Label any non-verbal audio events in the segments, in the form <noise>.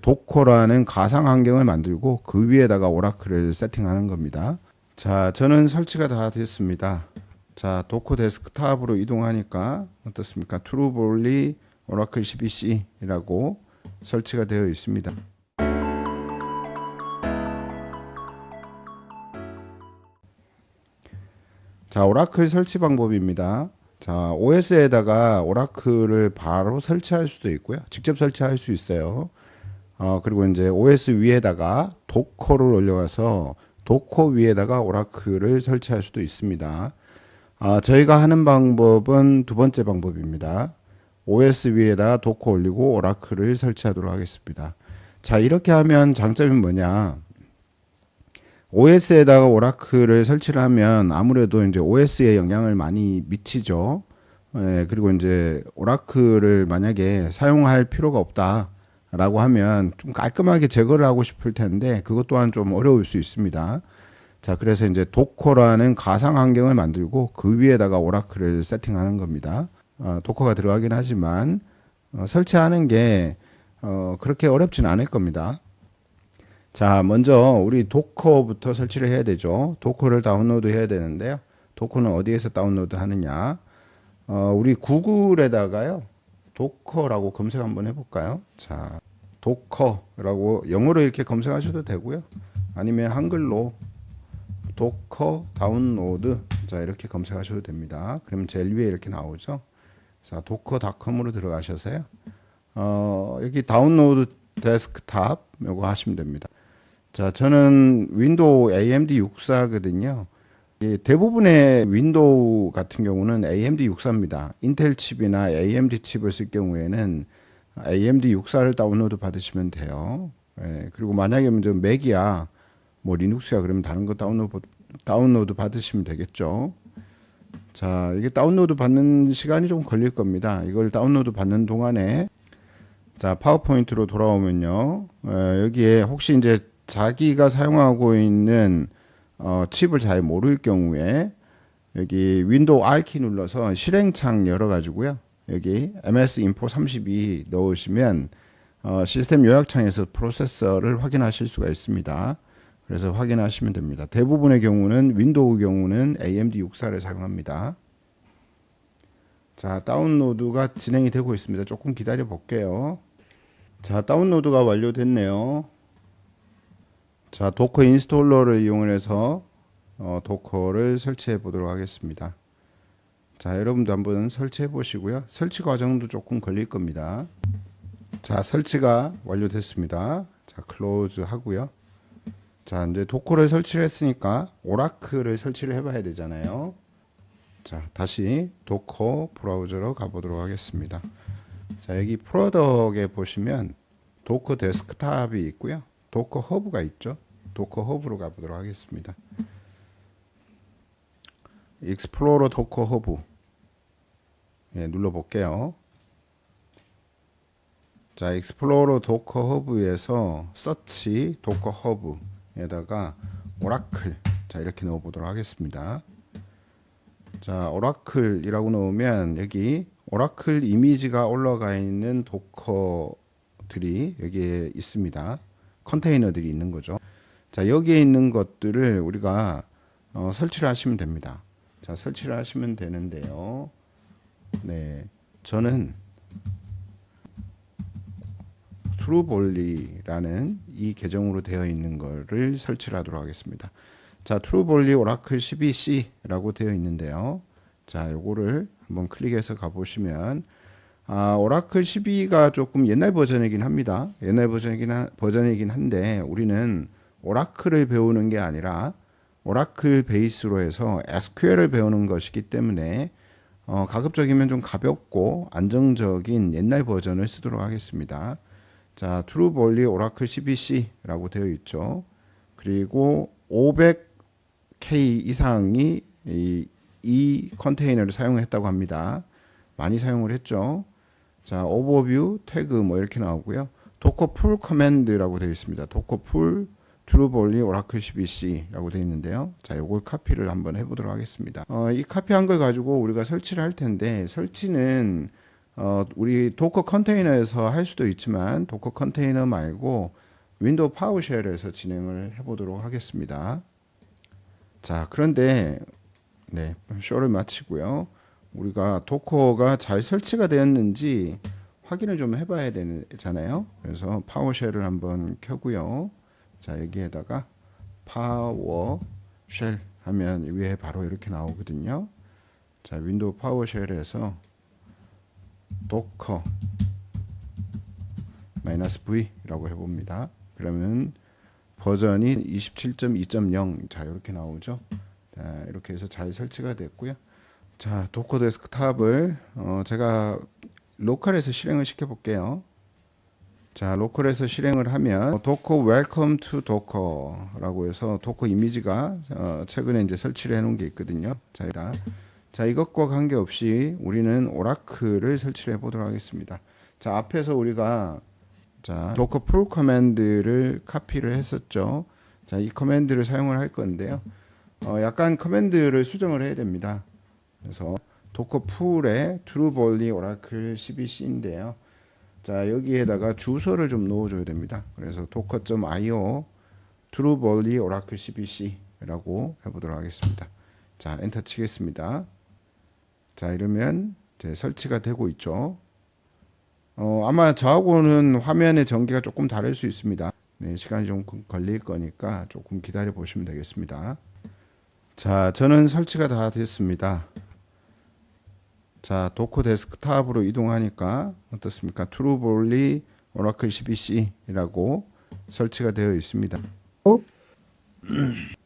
도코라는 가상 환경을 만들고 그 위에다가 오라클을 세팅하는 겁니다. 자, 저는 설치가 다 됐습니다. 자, 도코 데스크탑으로 이동하니까 어떻습니까? 트루볼리 오라클 12C라고 설치가 되어 있습니다. 자, 오라클 설치 방법입니다. 자, OS에다가 오라클을 바로 설치할 수도 있고요. 직접 설치할 수 있어요. 어, 그리고 이제 OS 위에다가 도커를 올려가서 도커 위에다가 오라클을 설치할 수도 있습니다. 아, 저희가 하는 방법은 두 번째 방법입니다. OS 위에다 도커 올리고 오라클을 설치하도록 하겠습니다. 자, 이렇게 하면 장점이 뭐냐? OS에다가 오라클을 설치를 하면 아무래도 이제 OS에 영향을 많이 미치죠. 예, 그리고 이제 오라클을 만약에 사용할 필요가 없다 라고 하면 좀 깔끔하게 제거를 하고 싶을 텐데 그것 또한 좀 어려울 수 있습니다. 자, 그래서 이제 도커라는 가상 환경을 만들고 그 위에다가 오라클을 세팅하는 겁니다. 어, 도커가 들어가긴 하지만 어, 설치하는 게 어, 그렇게 어렵진 않을 겁니다. 자, 먼저 우리 도커부터 설치를 해야 되죠. 도커를 다운로드 해야 되는데요. 도커는 어디에서 다운로드 하느냐? 어, 우리 구글에다가요. 도커라고 검색 한번 해볼까요? 자, 도커라고 영어로 이렇게 검색하셔도 되고요. 아니면 한글로 도커 다운로드 자 이렇게 검색하셔도 됩니다. 그러면 제일 위에 이렇게 나오죠. 자 도커닷컴으로 들어가셔서요. 어, 여기 다운로드 데스크탑 요거 하시면 됩니다. 자 저는 윈도우 AMD 64거든요. 이 대부분의 윈도우 같은 경우는 AMD 64입니다. 인텔 칩이나 AMD 칩을 쓸 경우에는 AMD 64를 다운로드 받으시면 돼요. 예, 그리고 만약에 먼저 맥이야 뭐 리눅스야 그러면 다른 거 다운로드 다운로드 받으시면 되겠죠. 자, 이게 다운로드 받는 시간이 좀 걸릴 겁니다. 이걸 다운로드 받는 동안에 자, 파워포인트로 돌아오면요. 어, 여기에 혹시 이제 자기가 사용하고 있는 어, 칩을 잘 모를 경우에 여기 윈도우 R키 눌러서 실행창 열어 가지고요. 여기 MS 인포 32 넣으시면 어, 시스템 요약창에서 프로세서를 확인하실 수가 있습니다. 그래서 확인하시면 됩니다. 대부분의 경우는 윈도우 경우는 AMD 64를 사용합니다. 자, 다운로드가 진행이 되고 있습니다. 조금 기다려 볼게요. 자, 다운로드가 완료됐네요. 자, 도커 인스톨러를 이용해서 어, 도커를 설치해 보도록 하겠습니다. 자, 여러분도 한번 설치해 보시고요. 설치 과정도 조금 걸릴 겁니다. 자, 설치가 완료됐습니다. 자, 클로즈 하고요. 자, 이제 도커를 설치를 했으니까 오라클을 설치를 해 봐야 되잖아요. 자, 다시 도커 브라우저로 가보도록 하겠습니다. 자, 여기 프로덕에 보시면 도커 데스크탑이 있고요. 도커 허브가 있죠. 도커 허브로 가보도록 하겠습니다. 익스플로러 도커 허브 예, 눌러볼게요. 자, 익스플로러 도커 허브에서 서치 도커 허브에다가 오라클 자 이렇게 넣어보도록 하겠습니다. 자, 오라클이라고 넣으면 여기 오라클 이미지가 올라가 있는 도커들이 여기에 있습니다. 컨테이너들이 있는 거죠. 자, 여기에 있는 것들을 우리가 어, 설치를 하시면 됩니다. 자, 설치를 하시면 되는데요. 네, 저는 트루볼리라는 이 계정으로 되어 있는 거를 설치를 하도록 하겠습니다. 자, 트루볼리 오라클 12C라고 되어 있는데요. 자, 요거를 한번 클릭해서 가보시면 아, 오라클 12가 조금 옛날 버전이긴 합니다. 옛날 버전이긴, 하, 버전이긴 한데 우리는 오라클을 배우는 게 아니라 오라클 베이스로 해서 SQL을 배우는 것이기 때문에 어, 가급적이면 좀 가볍고 안정적인 옛날 버전을 쓰도록 하겠습니다. 자, 트루볼리 오라클 12C라고 되어 있죠. 그리고 500K 이상이 이, 이 컨테이너를 사용했다고 합니다. 많이 사용을 했죠. 자, 오버뷰, 태그 뭐 이렇게 나오고요. 도커 풀 커맨드라고 되어 있습니다. 도커 풀 트루볼리 오라클 12C라고 되어 있는데요. 자, 요걸 카피를 한번 해보도록 하겠습니다. 어, 이 카피한 걸 가지고 우리가 설치를 할 텐데 설치는 어, 우리 도커 컨테이너에서 할 수도 있지만 도커 컨테이너 말고 윈도우 파워쉘에서 진행을 해보도록 하겠습니다. 자, 그런데 네, 쇼를 마치고요. 우리가 도커가 잘 설치가 되었는지 확인을 좀 해봐야 되잖아요. 그래서 파워쉘을 한번 켜고요. 자, 여기에다가 파워쉘 하면 위에 바로 이렇게 나오거든요. 자, 윈도우 파워쉘에서 도커 마이너스 V라고 해봅니다. 그러면 버전이 27.2.0자 이렇게 나오죠. 자, 이렇게 해서 잘 설치가 됐고요. 자 도커 데스크탑을 어, 제가 로컬에서 실행을 시켜 볼게요. 자 로컬에서 실행을 하면 도커 웰컴 투 도커라고 해서 도커 이미지가 어, 최근에 이제 설치를 해 놓은 게 있거든요. 자, 여기다. 자 이것과 관계없이 우리는 오라클을 설치를 해 보도록 하겠습니다. 자 앞에서 우리가 자 도커 풀 커맨드를 카피를 했었죠. 자 이 커맨드를 사용을 할 건데요. 어, 약간 커맨드를 수정을 해야 됩니다. 그래서 도커 풀에 트루볼리 오라클 12c인데요. 자 여기에다가 주소를 좀 넣어줘야 됩니다. 그래서 docker.io 트루볼리 오라클 12c라고 해보도록 하겠습니다. 자 엔터 치겠습니다. 자 이러면 이제 설치가 되고 있죠. 어, 아마 저하고는 화면의 전개가 조금 다를 수 있습니다. 네, 시간이 좀 걸릴 거니까 조금 기다려 보시면 되겠습니다. 자, 저는 설치가 다 됐습니다. 자, 도커 데스크탑으로 이동하니까 어떻습니까? 트루볼리 오라클 12C라고 설치가 되어 있습니다. <clears throat>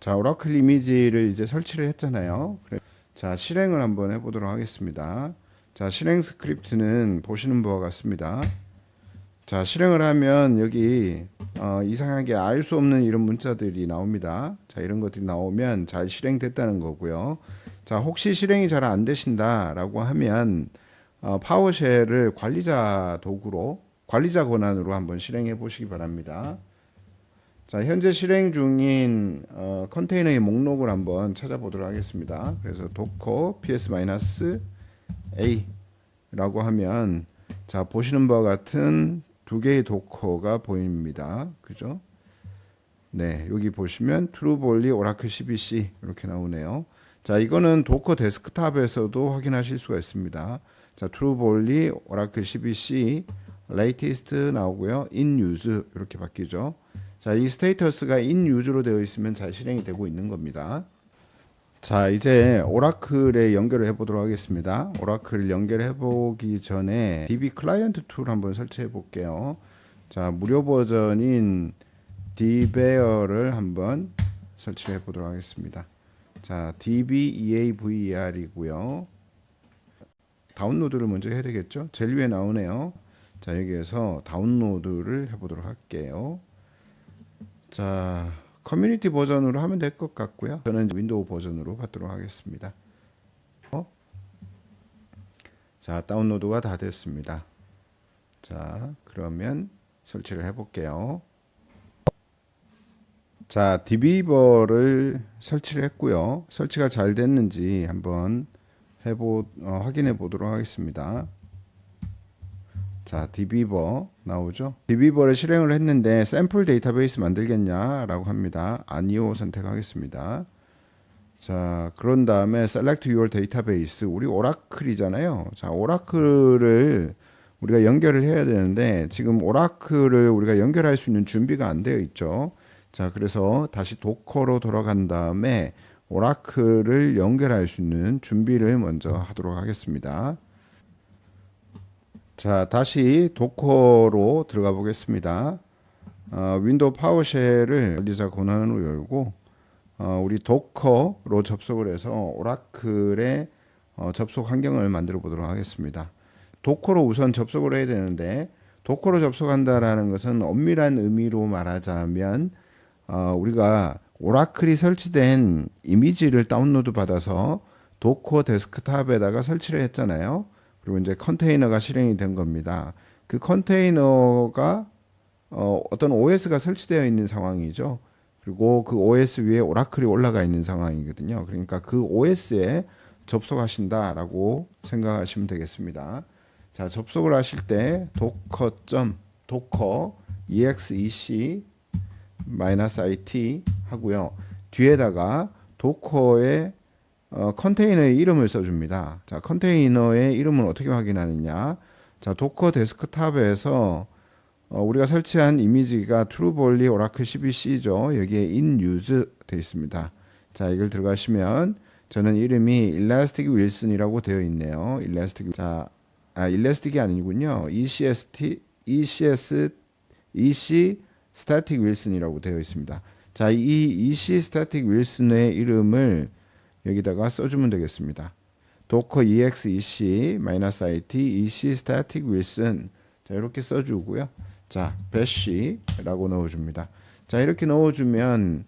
자, 오라클 이미지를 이제 설치를 했잖아요. 그래- 자, 실행을 한번 해보도록 하겠습니다. 자, 실행 스크립트는 보시는 바와 같습니다. 자, 실행을 하면 여기 어, 이상하게 알 수 없는 이런 문자들이 나옵니다. 자, 이런 것들이 나오면 잘 실행됐다는 거고요. 자, 혹시 실행이 잘 안 되신다 라고 하면 어, 파워쉘을 관리자 도구로 관리자 권한으로 한번 실행해 보시기 바랍니다. 자, 현재 실행 중인 어, 컨테이너의 목록을 한번 찾아보도록 하겠습니다. 그래서 docker ps-a라고 하면 자, 보시는 바와 같은 두 개의 도커가 보입니다. 그죠? 네, 여기 보시면 트루볼리 오라클 12C 이렇게 나오네요. 자, 이거는 도커 데스크탑에서도 확인하실 수가 있습니다. 자, 트루볼리 오라클 12C latest 나오고요. use 이렇게 바뀌죠. 자, 이 스테이터스가 use로 되어 있으면 잘 실행이 되고 있는 겁니다. 자, 이제 오라클에 연결을 해보도록 하겠습니다. 오라클을 연결해 보기 전에 DB 클라이언트 툴 한번 설치해 볼게요. 자, 무료 버전인 dbear를 한번 설치해 보도록 하겠습니다. 자, dbeaver이고요. 다운로드를 먼저 해야 되겠죠? 제일 위에 나오네요. 자, 여기에서 다운로드를 해보도록 할게요. 자, 커뮤니티 버전으로 하면 될 것 같고요. 저는 윈도우 버전으로 받도록 하겠습니다. 어? 자, 다운로드가 다 됐습니다. 자, 그러면 설치를 해볼게요. 자, 디비버를 설치를 했고요. 설치가 잘 됐는지 한번 해보 어, 확인해 보도록 하겠습니다. 자, 디비버 나오죠? 디비버를 실행을 했는데 샘플 데이터베이스 만들겠냐라고 합니다. 아니요 선택하겠습니다. 자, 그런 다음에 select your database. 우리 오라클이잖아요. 자, 오라클을 우리가 연결을 해야 되는데 지금 오라클을 우리가 연결할 수 있는 준비가 안 되어 있죠. 자, 그래서 다시 도커로 돌아간 다음에 오라클을 연결할 수 있는 준비를 먼저 하도록 하겠습니다. 자, 다시 도커로 들어가 보겠습니다. 어, 윈도우 파워쉘을 관리자 권한으로 열고 어, 우리 도커로 접속을 해서 오라클의 어, 접속 환경을 만들어 보도록 하겠습니다. 도커로 우선 접속을 해야 되는데 도커로 접속한다라는 것은 엄밀한 의미로 말하자면 어, 우리가 오라클이 설치된 이미지를 다운로드 받아서 도커 데스크탑에다가 설치를 했잖아요. 그리고 이제 컨테이너가 실행이 된 겁니다. 그 컨테이너가 어, 어떤 OS가 설치되어 있는 상황이죠. 그리고 그 OS 위에 오라클이 올라가 있는 상황이거든요. 그러니까 그 OS에 접속하신다라고 생각하시면 되겠습니다. 자, 접속을 하실 때 docker. docker exec -it 하고요. 뒤에다가 도커의 어, 컨테이너의 이름을 써줍니다. 자, 컨테이너의 이름을 어떻게 확인하느냐? 자, 도커 데스크탑에서 어, 우리가 설치한 이미지가 트루볼리 오라클 12c죠. 여기에 in use 되어 있습니다. 자, 이걸 들어가시면 저는 이름이 일라스틱 윌슨이라고 되어 있네요. 일라스틱 자, 아, 일라스틱이 아니군요. ECST ECS EC 스타틱 윌슨이라고 되어 있습니다. 자, 이 EC 스타틱 윌슨의 이름을 여기다가 써주면 되겠습니다. docker exec -it ec static wilson 자 이렇게 써주고요. 자 bash라고 넣어줍니다. 자 이렇게 넣어주면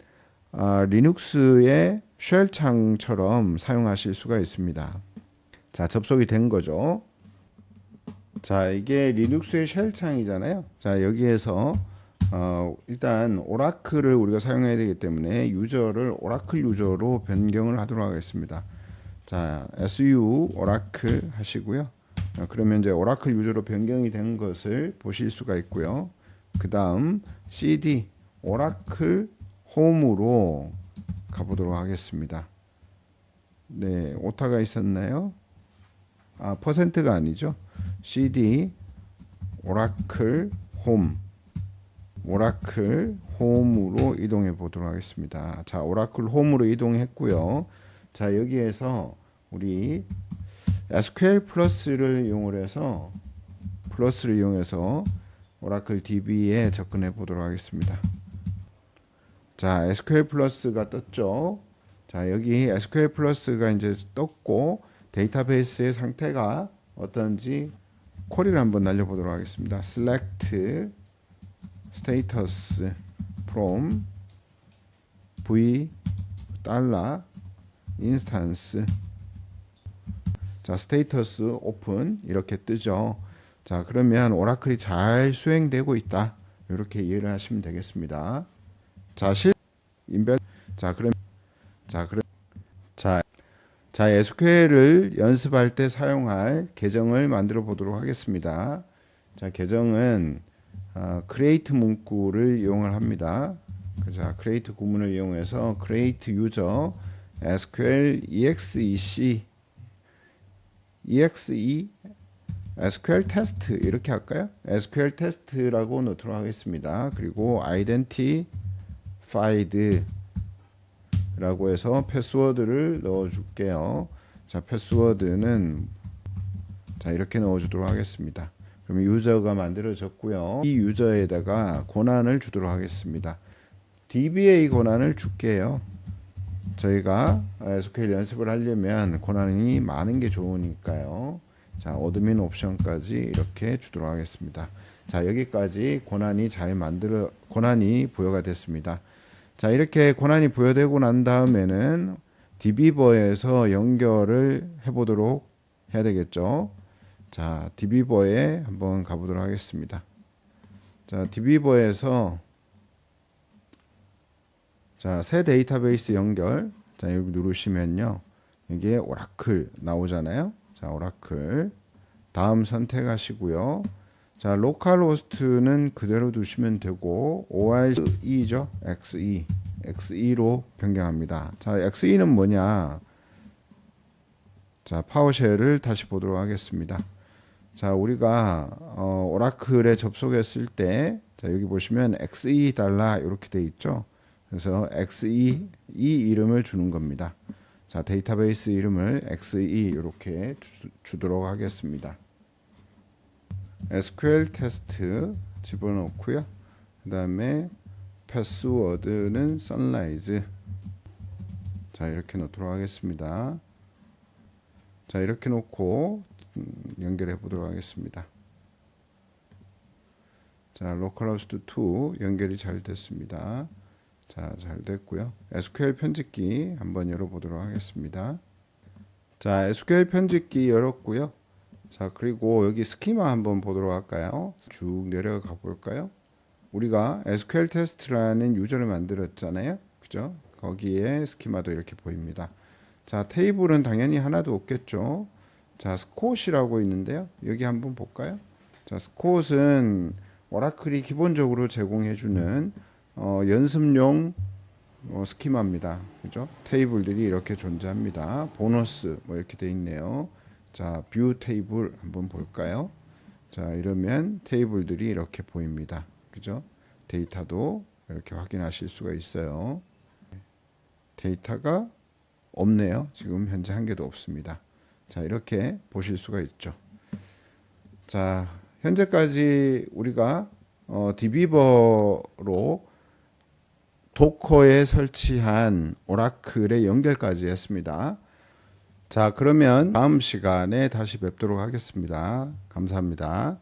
아, 리눅스의 쉘 창처럼 사용하실 수가 있습니다. 자 접속이 된 거죠. 자 이게 리눅스의 쉘 창이잖아요. 자 여기에서 어, 일단 오라클을 우리가 사용해야 되기 때문에 유저를 오라클 유저로 변경을 하도록 하겠습니다. 자, su 오라클 하시고요. 어, 그러면 이제 오라클 유저로 변경이 된 것을 보실 수가 있고요. 그 다음 cd 오라클 홈으로 가보도록 하겠습니다. 네, 오타가 있었나요? 아, 퍼센트가 아니죠. cd 오라클 홈 오라클 홈으로 이동해 보도록 하겠습니다. 자, 오라클 홈으로 이동했고요. 자, 여기에서 우리 SQL 플러스를 이용을 해서 플러스를 이용해서 오라클 DB에 접근해 보도록 하겠습니다. 자, SQL 플러스가 떴죠. 자, 여기 SQL 플러스가 이제 떴고 데이터베이스의 상태가 어떤지 쿼리를 한번 날려보도록 하겠습니다. select status from v 달러 instance 자 스테이터스 오픈 이렇게 뜨죠. 자 그러면 오라클이 잘 수행되고 있다. 이렇게 이해를 하시면 되겠습니다. 자실 인별 자 그럼 자 그럼 자, 자 SQL을 연습할 때 사용할 계정을 만들어 보도록 하겠습니다. 자 계정은 아, create 문구를 이용을 합니다. 자, create 구문을 이용해서 create user SQL exec exe SQL 테스트 이렇게 할까요? SQL 테스트라고 넣도록 하겠습니다. 그리고 identified 라고 해서 패스워드를 넣어 줄게요. 자, 패스워드는 자, 이렇게 넣어 주도록 하겠습니다. 그럼 유저가 만들어졌고요. 이 유저에다가 권한을 주도록 하겠습니다. DBA 권한을 줄게요. 저희가 SQL 연습을 하려면 권한이 많은 게 좋으니까요. 자, 어드민 옵션까지 이렇게 주도록 하겠습니다. 자, 여기까지 권한이 잘 만들어 권한이 부여가 됐습니다. 자, 이렇게 권한이 부여되고 난 다음에는 DB버에서 연결을 해 보도록 해야 되겠죠. 자, 디비버에 한번 가보도록 하겠습니다. 자, 디비버에서 자, 새 데이터베이스 연결. 자, 여기 누르시면요. 이게 오라클 나오잖아요. 자, 오라클. 다음 선택하시고요. 자, 로컬 호스트는 그대로 두시면 되고 ORE죠. XE. XE로 변경합니다. 자, XE는 뭐냐? 자, 파워쉘을 다시 보도록 하겠습니다. 자, 우리가 어, 오라클에 접속했을 때, 자, 여기 보시면 XE 달러 이렇게 돼 있죠. 그래서 XE 이 이름을 주는 겁니다. 자, 데이터베이스 이름을 XE 이렇게 주, 도록 하겠습니다. SQL 테스트 집어넣고요. 그 다음에 패스워드는 선라이즈. 자, 이렇게 넣도록 하겠습니다. 자, 이렇게 놓고 음, 연결해 보도록 하겠습니다. 자, 로컬호스트 2 연결이 잘 됐습니다. 자, 잘 됐고요. SQL 편집기 한번 열어보도록 하겠습니다. 자, SQL 편집기 열었고요. 자, 그리고 여기 스키마 한번 보도록 할까요? 쭉 내려가 볼까요? 우리가 SQL 테스트라는 유저를 만들었잖아요. 그죠? 거기에 스키마도 이렇게 보입니다. 자, 테이블은 당연히 하나도 없겠죠. 자, 스콧이라고 있는데요. 여기 한번 볼까요? 자, 스콧은 오라클이 기본적으로 제공해주는 어, 연습용 어, 스키마입니다. 그죠? 테이블들이 이렇게 존재합니다. 보너스 뭐 이렇게 돼 있네요. 자, 뷰 테이블 한번 볼까요? 자, 이러면 테이블들이 이렇게 보입니다. 그죠? 데이터도 이렇게 확인하실 수가 있어요. 데이터가 없네요. 지금 현재 한 개도 없습니다. 자, 이렇게 보실 수가 있죠. 자, 현재까지 우리가 어, 디비버로 도커에 설치한 오라클의 연결까지 했습니다. 자, 그러면 다음 시간에 다시 뵙도록 하겠습니다. 감사합니다.